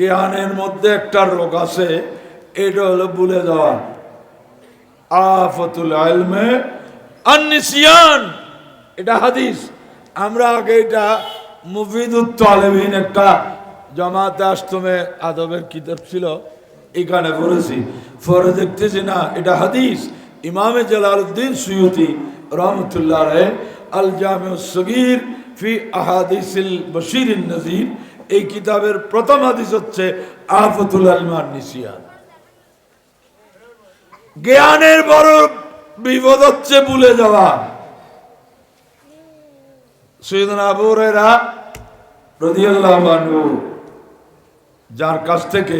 জ্ঞানের মধ্যে একটা রোগ আছে, এটা হলো ভুলে যাওয়া। আফতুল আলমে আননিসিয়ান, এটা হাদিস। আমরা আগে এটা মুফিদুত তালেবিন একটা জামাতে আস্তমে আদবের কিতাব ছিল, এখানে পড়েছি। পরে দেখতেছি না, এটা হাদিস। ইমামে জালালউদ্দিন সুয়ুতি রহমতুল্লাহ রে আল জামে সগির ফি আহাদিসিল বশির নজির এই কিতাবের প্রথম হাদিস হচ্ছে আফতুল আলমান নিসিয়ান। জ্ঞানের বড় বিপদ হচ্ছে ভুলে যাওয়া। সৈয়দনা আবু হুরায়রা রাদিয়াল্লাহু যার কাছ থেকে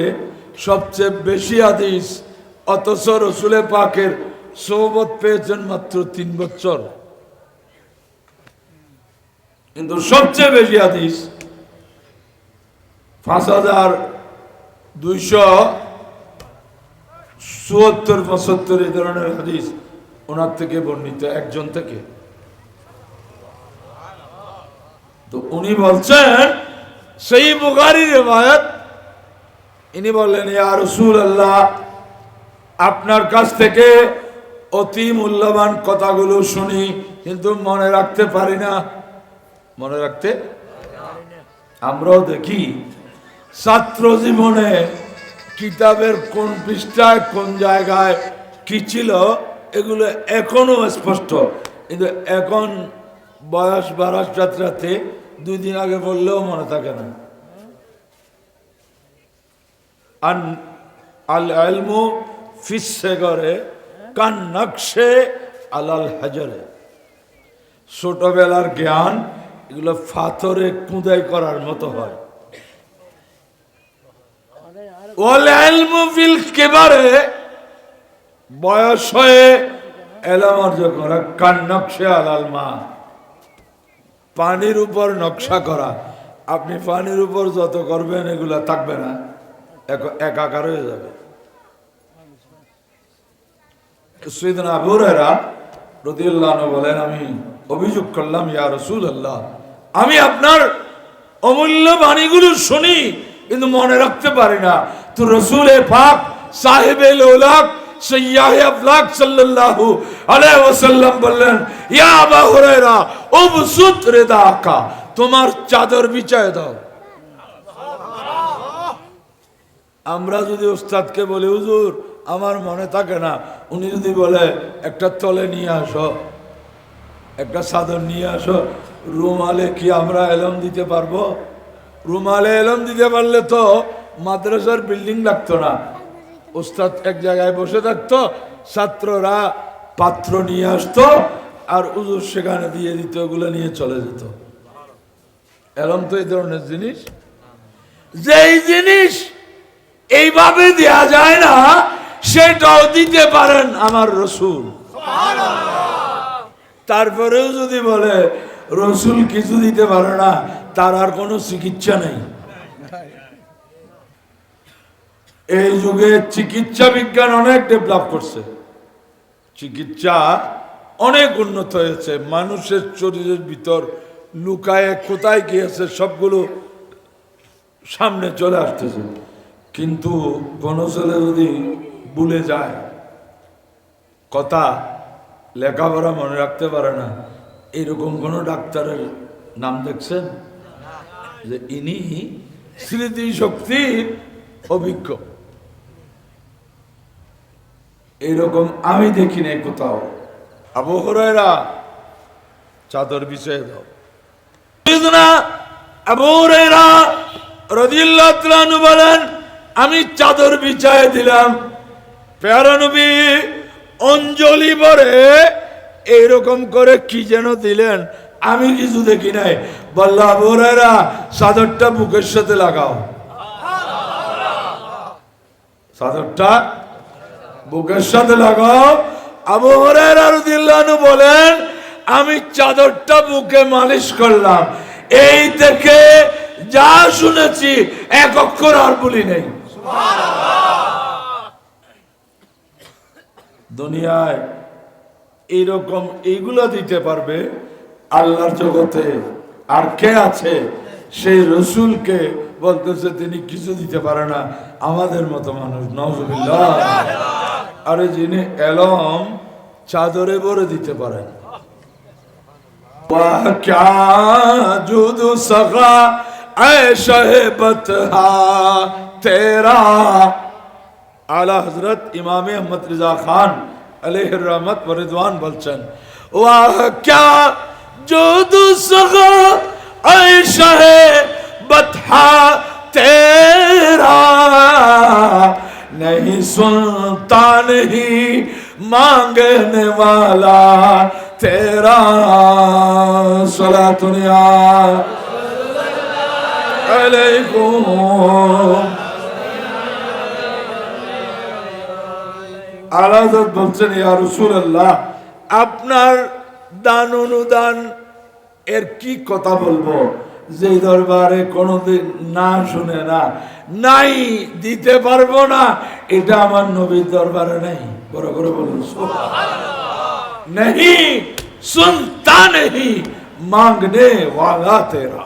সবচেয়ে বেশি হাদিস, অথচ রসুলে পাকের সৌবত পেয়েছেন মাত্র তিন বছর। কিন্তু সবচেয়ে বেশি হাদিস পাঁচ হাজার দুইশো চুয়াত্তর পঁচাত্তর এই ধরনের হাদিস ওনার থেকে বর্ণিত, একজন থেকে। তো উনি বলছেন, সেই বুখারি রেবায়ত ইনি বললেন, ইয়া রসুল আল্লাহ আপনার কাছ থেকে অতি মূল্যবান কথাগুলো শুনি, কিন্তু মনে রাখতে পারি না। মনে রাখতে আমরাও দেখি। ছাত্র জীবনে কিতাবের কোন পৃষ্ঠায়, কোন জায়গায় কি ছিল, এগুলো এখনও স্পষ্ট। কিন্তু এখন বয়স বাড়ার যাত্রাতে দুই দিন আগে বললেও মনে থাকে না। আল আলমু ফিসে করে কান নকশে আলাল হাজারে। ছোটবেলার জ্ঞান এগুলো ফাথরে কুদাই করার মতো হয়। ফিল কিবারে, বয়স হয়ে এলাম অর্জন করা, কান নকশে আলাল মা পানির উপর নকশা করা। আপনি পানির উপর যত করবেন, এগুলা থাকবে না। এক- একাকার হয়ে যাবে। সৈদিন আবুরেরা রদিউল্লাহ বলেন, আমি অভিযোগ করলাম, ইয়া রসুল আল্লাহ আমি আপনার অমূল্য বাণীগুলো শুনি, কিন্তু মনে রাখতে পারি না। তো রসুল পাক সাহেব লোলাক, সৈয়াহ আফলাক সাল্লাল্লাহু আলাইহি ওয়াসাল্লাম বললেন, ইয়া আবা হুরায়রা, উবসুত রিদাকা, তোমার চাদর বিছায় দাও। আমরা যদি ওস্তাদকে বলি, হুজুর, আমার মনে থাকে না। উনি যদি বলে, একটা তলে নিয়ে আসো, একটা চাদর নিয়ে আসো, রুমালে কি আমরা এলম দিতে পারব? রুমালে এলম দিতে পারলে তো মাদ্রাসার বিল্ডিং লাগতো না। ওস্তাদ এক জায়গায় বসে থাকতো, ছাত্ররা পাত্র নিয়ে আসতো আর উজুর সেখানে দিয়ে দিত, ওগুলো নিয়ে চলে যেত। এলম তো এই ধরনের জিনিস? যেই জিনিস এইভাবে দেয়া যায় না, সেটাও দিতে পারেন আমার রসুল। তারপরেও যদি বলে, রসুল কিছু দিতে পারে না, তার আর কোনো চিকিৎসা নেই। এই যুগে চিকিৎসা বিজ্ঞান অনেক ডেভেলপ করছে। চিকিৎসা অনেক উন্নত হয়েছে। মানুষের শরীরের ভিতর লুকায় কোথায় গিয়েছে সবগুলো সামনে চলে আসতেছে। কিন্তু কোনো ছেলে যদি ভুলে যায়, কথা লেখাপড়া মনে রাখতে পারে না। এরকম কোনো ডাক্তারের নাম দেখছেন? যে ইনি স্মৃতি শক্তির অভিজ্ঞ। এরকম আমি দেখি নাই কোথাও। আবু চাদর বিছাই দাও। সাইয়েদনা আবু হুরায়রা রাদিয়াল্লাহু বলেন আমি চাদর বিছায় দিলাম। পেয়ারা নবী অঞ্জলি ভরে এইরকম করে কি যেন দিলেন আমি কিছু দেখি নাই। বলল আবু চাদরটা বুকের সাথে লাগাও। চাদরটা বুকের সাথে লাগাও। আবু রাদিয়াল্লাহু বলেন, আমি চাদরটা বুকে মালিশ করলাম। এই থেকে যা শুনেছি, এক অক্ষর আর বলি নেই। দুনিয়ায় এইরকম এইগুলো দিতে পারবে আল্লাহর জগতে। আর কে আছে? সেই রসুলকে বলতেছে, তিনি কিছু দিতে পারে না। আমাদের মতো মানুষ নজবিল্লাহ আরে যিনি এলম, চাদরে ভরে দিতে পারেন। জুদু সখা এহেবত তেরা। আলা হজরত ইমামে আহমদ রিজা খান আলহ রহমত বরিদওয়ান বলছেন ওয়াহ ক্যা জুদু সখা नहीं मांगने वाला तेरा सला दुनिया अलैकुम আলাদত বলছেন ইয়া রাসূলুল্লাহ আপনার দান অনুদান এর কি কথা বলবো যে দরবারে কোনোদিন না শুনে না, নাই দিতে পারব না, এটা আমার নবীর দরবারে নেই। বড় করে বলুন নেই সুনতা নেই মাগনে ওয়ালা তেরা।